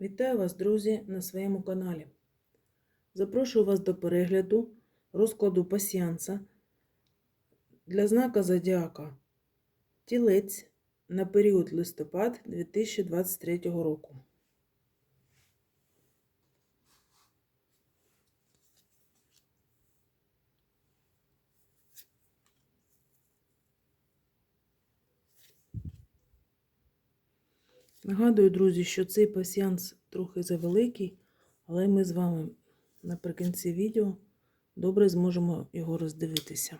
Вітаю вас, друзі, на своєму каналі. Запрошую вас до перегляду розкладу пасіанса для знака Зодіака Тілець на період листопад 2023 року. Нагадую, друзі, що цей пасіанс трохи завеликий, але ми з вами наприкінці відео добре зможемо його роздивитися.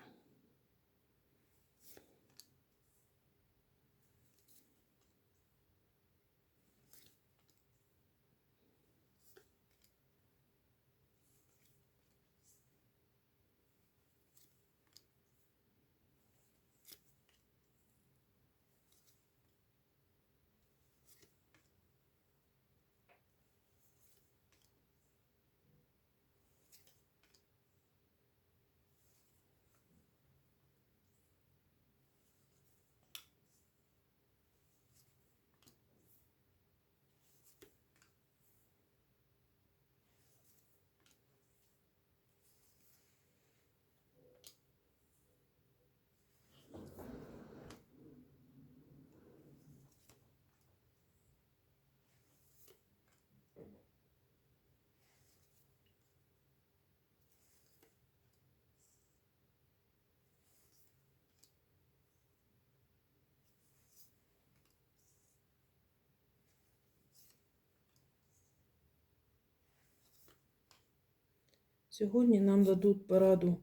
Сьогодні нам дадуть пораду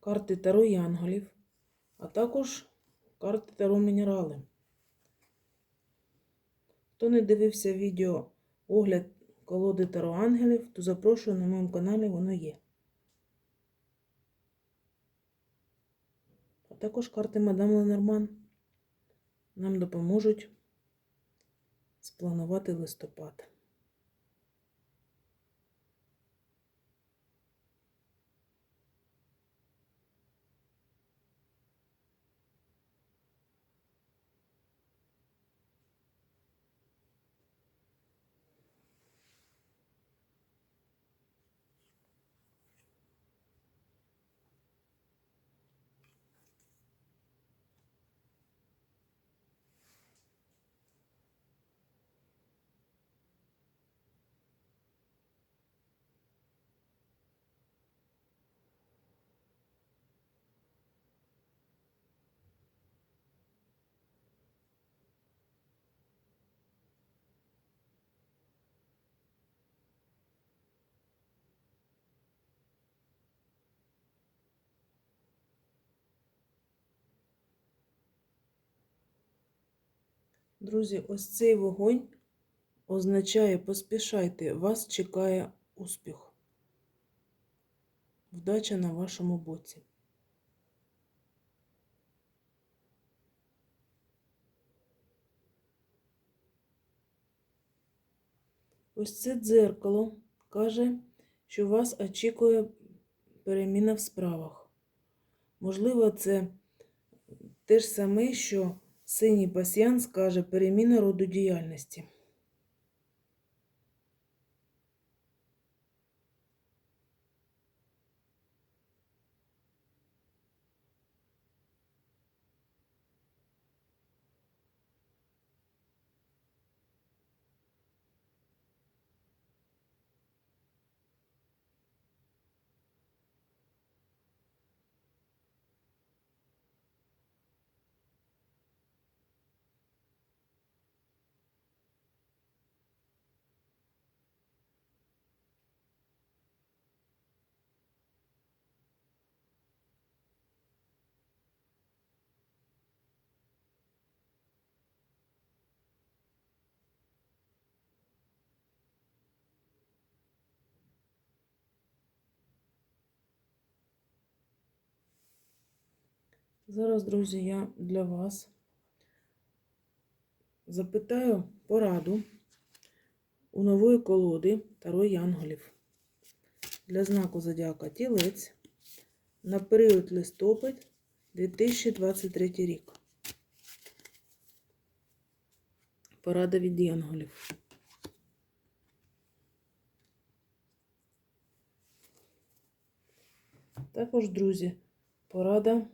карти Таро Янголів, а також карти Таро Мінерали. Хто не дивився відео огляд колоди Таро Ангелів, то запрошую на моєму каналі, воно є. А також карти Мадам Ленорман нам допоможуть спланувати листопад. Друзі, ось цей вогонь означає поспішайте, вас чекає успіх. Вдача на вашому боці. Ось це дзеркало каже, що вас очікує переміна в справах. Можливо, це те ж саме, що синій пасьянс каже переміна роду діяльності. Зараз, друзі, я для вас запитаю пораду у нової колоди Таро Янголів для знаку Зодіака Тілець на період листопад 2023 рік. Порада від Янголів. Також, друзі, порада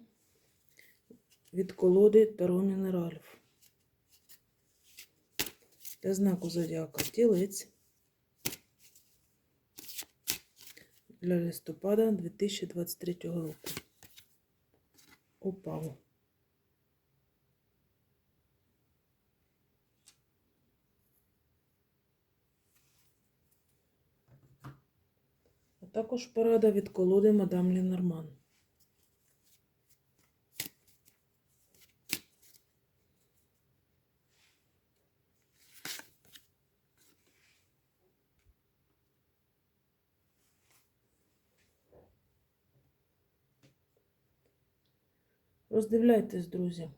від колоди Таро Мінералів. Для знаку зодіака Тілець для листопада 2023 року. Опав. А також порада від колоди Мадам Ленорман. Роздивляйтесь, друзі.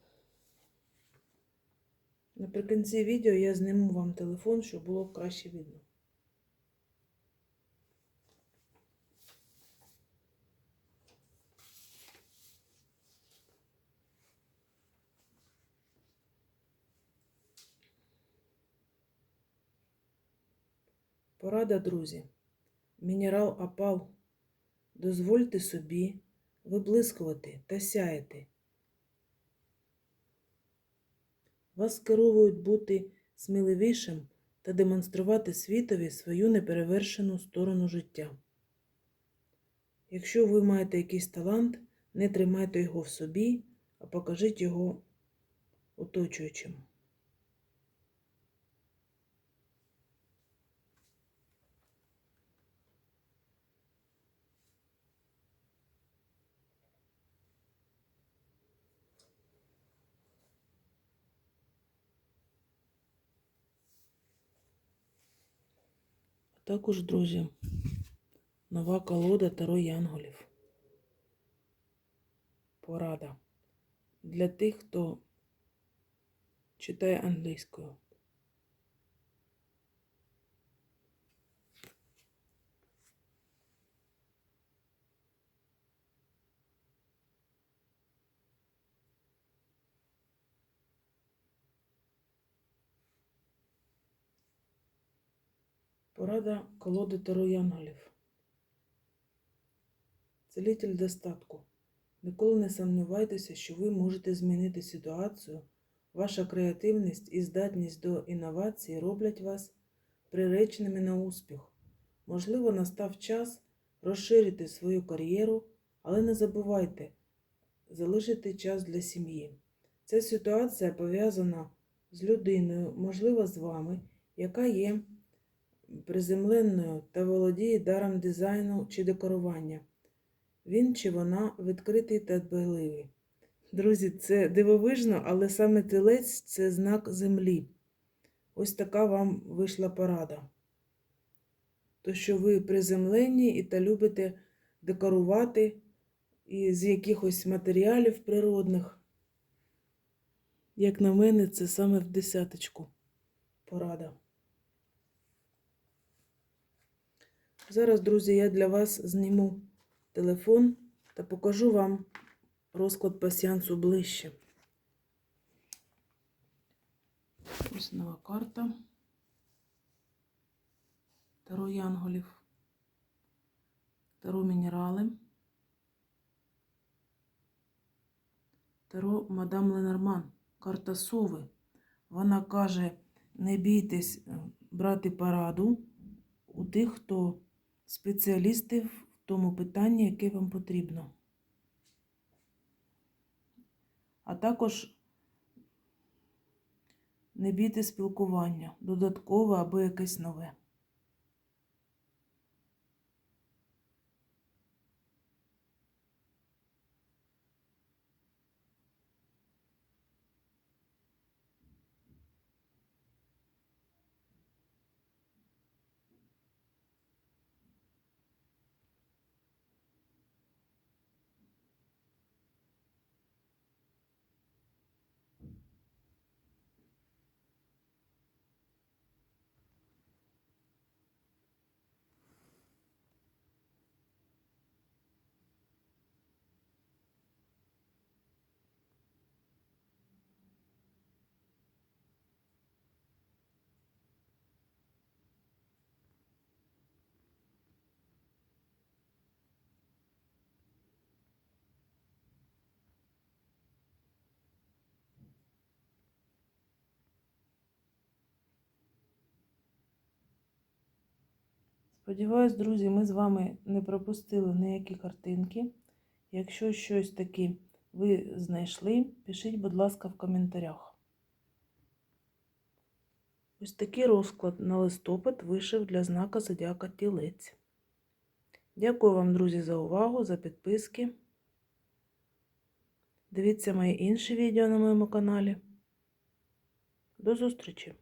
Наприкінці відео я зніму вам телефон, щоб було краще видно. Порада, друзі. Мінерал опал. Дозвольте собі виблискувати та сяяти. Вас скеровують бути сміливішим та демонструвати світові свою неперевершену сторону життя. Якщо ви маєте якийсь талант, не тримайте його в собі, а покажіть його оточуючим. А також, друзі, нова колода Таро Янголів. Порада для тих, хто читає англійською. Порада колоди Таро Янголів. Целитель достатку. Ніколи не сумнівайтеся, що ви можете змінити ситуацію. Ваша креативність і здатність до інновацій роблять вас приреченими на успіх. Можливо, настав час розширити свою кар'єру, але не забувайте залишити час для сім'ї. Ця ситуація пов'язана з людиною, можливо, з вами, яка є приземленною та володіє даром дизайну чи декорування. Він чи вона відкритий та дбайливий. Друзі, це дивовижно, але саме тілець це знак землі. Ось така вам вийшла порада. То, що ви приземлені і та любите декорувати із якихось матеріалів природних. Як на мене, це саме в десяточку порада. Зараз, друзі, я для вас зніму телефон та покажу вам розклад пасіансу ближче. Ось нова карта Таро Янголів, Таро Мінерали, Таро Мадам Ленорман, карта Сови. Вона каже, не бійтесь е, брати пораду у тих, хто спеціалісти в тому питанні, яке вам потрібно. А також не бійте спілкування, додаткове або якесь нове. Сподіваюсь, друзі, ми з вами не пропустили ніякі картинки. Якщо щось таке ви знайшли, пишіть, будь ласка, в коментарях. Ось такий розклад на листопад вишив для знака Зодіака Тілець. Дякую вам, друзі, за увагу, за підписки. Дивіться мої інші відео на моєму каналі. До зустрічі!